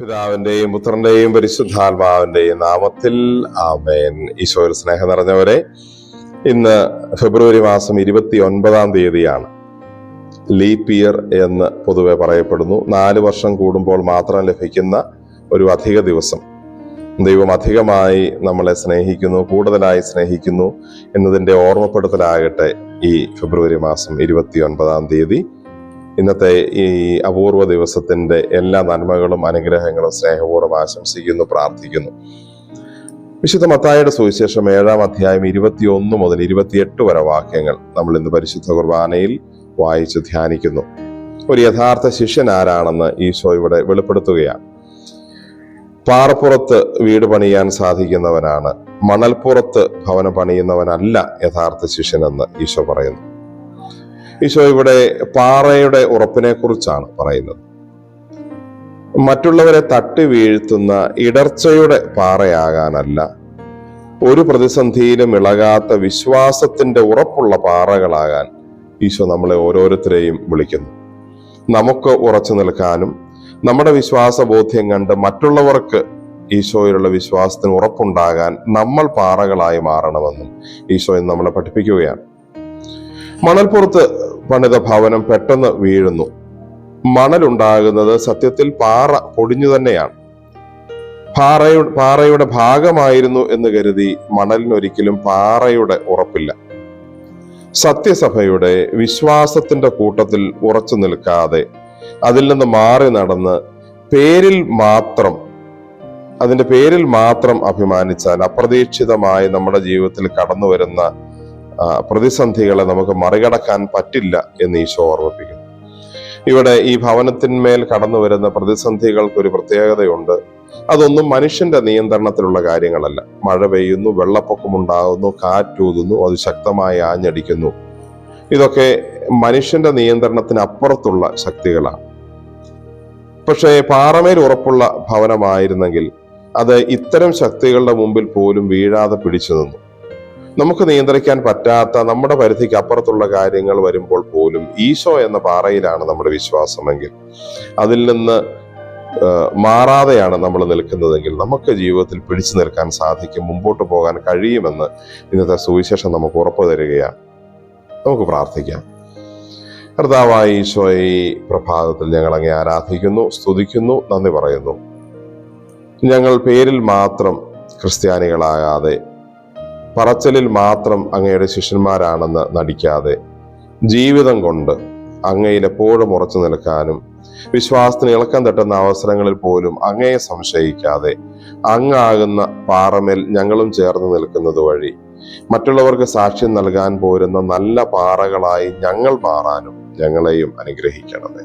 പിതാവിന്റെയും പുത്രന്റെയും പരിശുദ്ധാത്മാവിന്റെയും നാമത്തിൽ ആമേൻ. ഈശോയിൽ സ്നേഹം നിറഞ്ഞവരെ ഇന്ന് ഫെബ്രുവരി മാസം ഇരുപത്തി ഒൻപതാം തീയതിയാണ്. ലീപ് ഇയർ എന്ന് പൊതുവെ പറയപ്പെടുന്നു. നാല് വർഷം കൂടുമ്പോൾ മാത്രം ലഭിക്കുന്ന ഒരു അധിക ദിവസം. ദൈവം അധികമായി നമ്മളെ സ്നേഹിക്കുന്നു കൂടുതലായി സ്നേഹിക്കുന്നു എന്നതിന്റെ ഓർമ്മപ്പെടുത്തലാകട്ടെ ഈ ഫെബ്രുവരി മാസം ഇരുപത്തി ഒൻപതാം തീയതി. ഇന്നത്തെ ഈ അപൂർവ ദിവസത്തിന്റെ എല്ലാ നന്മകളും അനുഗ്രഹങ്ങളും സ്നേഹപൂർവം ആശംസിക്കുന്നു പ്രാർത്ഥിക്കുന്നു. വിശുദ്ധ മത്തായുടെ സുവിശേഷം ഏഴാം അധ്യായം ഇരുപത്തിയൊന്ന് മുതൽ ഇരുപത്തിയെട്ട് വരെ വാക്യങ്ങൾ നമ്മൾ ഇന്ന് പരിശുദ്ധ കുർബാനയിൽ വായിച്ച് ധ്യാനിക്കുന്നു. ഒരു യഥാർത്ഥ ശിഷ്യൻ ആരാണെന്ന് ഈശോ ഇവിടെ വെളിപ്പെടുത്തുകയാണ്. പാറപ്പുറത്ത് വീട് പണിയാൻ സാധിക്കുന്നവനാണ്. മണൽപ്പുറത്ത് ഭവനം പണിയുന്നവനല്ല യഥാർത്ഥ ശിഷ്യനെന്ന് ഈശോ പറയുന്നു. ഈശോ ഇവിടെ പാറയുടെ ഉറപ്പിനെ കുറിച്ചാണ് പറയുന്നത്. മറ്റുള്ളവരെ തട്ടി വീഴ്ത്തുന്ന ഇടർച്ചയുടെ പാറയാകാനല്ല ഒരു പ്രതിസന്ധിയിലും ഇളകാത്ത വിശ്വാസത്തിന്റെ ഉറപ്പുള്ള പാറകളാകാൻ ഈശോ നമ്മളെ ഓരോരുത്തരെയും വിളിക്കുന്നു. നമുക്ക് ഉറച്ചു നിൽക്കാനും നമ്മുടെ വിശ്വാസ ബോധ്യം കണ്ട് മറ്റുള്ളവർക്ക് ഈശോയിലുള്ള വിശ്വാസത്തിന് ഉറപ്പുണ്ടാകാൻ നമ്മൾ പാറകളായി മാറണമെന്നും ഈശോ നമ്മളെ പഠിപ്പിക്കുകയാണ്. മണൽപ്പുറത്ത് പണിത ഭവനം പെട്ടെന്ന് വീഴുന്നു. മണലുണ്ടാകുന്നത് സത്യത്തിൽ പാറ പൊടിഞ്ഞു തന്നെയാണ്. പാറയുടെ പാറയുടെ ഭാഗമായിരുന്നു എന്ന് കരുതി മണലിനൊരിക്കലും പാറയുടെ ഉറപ്പില്ല. സത്യസഭയുടെ വിശ്വാസത്തിന്റെ കൂട്ടത്തിൽ ഉറച്ചു നിൽക്കാതെ അതിൽ നിന്ന് മാറി നടന്ന് പേരിൽ മാത്രം അതിന്റെ പേരിൽ മാത്രം അഭിമാനിച്ചാൽ അപ്രതീക്ഷിതമായി നമ്മുടെ ജീവിതത്തിൽ കടന്നു വരുന്ന പ്രതിസന്ധികളെ നമുക്ക് മറികടക്കാൻ പറ്റില്ല എന്ന് ഈശോ ഓർമ്മിപ്പിക്കുന്നു. ഇവിടെ ഈ ഭവനത്തിന്മേൽ കടന്നു വരുന്ന പ്രതിസന്ധികൾക്ക് ഒരു പ്രത്യേകതയുണ്ട്. അതൊന്നും മനുഷ്യന്റെ നിയന്ത്രണത്തിലുള്ള കാര്യങ്ങളല്ല. മഴ പെയ്യുന്നു വെള്ളപ്പൊക്കമുണ്ടാകുന്നു കാറ്റൂതുന്നു അത് ശക്തമായി ആഞ്ഞടിക്കുന്നു. ഇതൊക്കെ മനുഷ്യന്റെ നിയന്ത്രണത്തിന് അപ്പുറത്തുള്ള ശക്തികളാണ്. പക്ഷേ പാറമേൽ ഉറപ്പുള്ള ഭവനമായിരുന്നെങ്കിൽ അത് ഇത്തരം ശക്തികളുടെ മുമ്പിൽ പോലും വീഴാതെ പിടിച്ചു നിന്നു. നമുക്ക് നിയന്ത്രിക്കാൻ പറ്റാത്ത നമ്മുടെ പരിധിക്ക് അപ്പുറത്തുള്ള കാര്യങ്ങൾ വരുമ്പോൾ പോലും ഈശോ എന്ന പാറയിലാണ് നമ്മുടെ വിശ്വാസമെങ്കിൽ. അതിൽ നിന്ന് മാറാതെയാണ് നമ്മൾ നിൽക്കുന്നതെങ്കിൽ നമുക്ക് ജീവിതത്തിൽ പിടിച്ചു നിൽക്കാൻ സാധിക്കും മുമ്പോട്ട് പോകാൻ കഴിയുമെന്ന് ഇന്നത്തെ സുവിശേഷം നമുക്ക് ഉറപ്പു തരികയാണ്. നമുക്ക് പ്രാർത്ഥിക്കാം. കർത്താവായ ഈശോയെ ഈ പ്രഭാതത്തിൽ ഞങ്ങൾ അങ്ങേ ആരാധിക്കുന്നു സ്തുതിക്കുന്നു നന്ദി പറയുന്നു. ഞങ്ങൾ പേരിൽ മാത്രം ക്രിസ്ത്യാനികളാകാതെ പറച്ചലിൽ മാത്രം അങ്ങയുടെ ശിഷ്യന്മാരാണെന്ന് നടിക്കാതെ ജീവിതം കൊണ്ട് അങ്ങയിൽ എപ്പോഴും ഉറച്ചു നിൽക്കാനും വിശ്വാസത്തിന് ഇളക്കം തട്ടുന്ന അവസരങ്ങളിൽ പോലും അങ്ങയെ സംശയിക്കാതെ അങ്ങാകുന്ന പാറമേൽ ഞങ്ങളും ചേർന്ന് നിൽക്കുന്നത് വഴി മറ്റുള്ളവർക്ക് സാക്ഷ്യം നൽകാൻ പോരുന്ന നല്ല പാറകളായി ഞങ്ങൾ മാറാനും ഞങ്ങളെയും അനുഗ്രഹിക്കണമേ.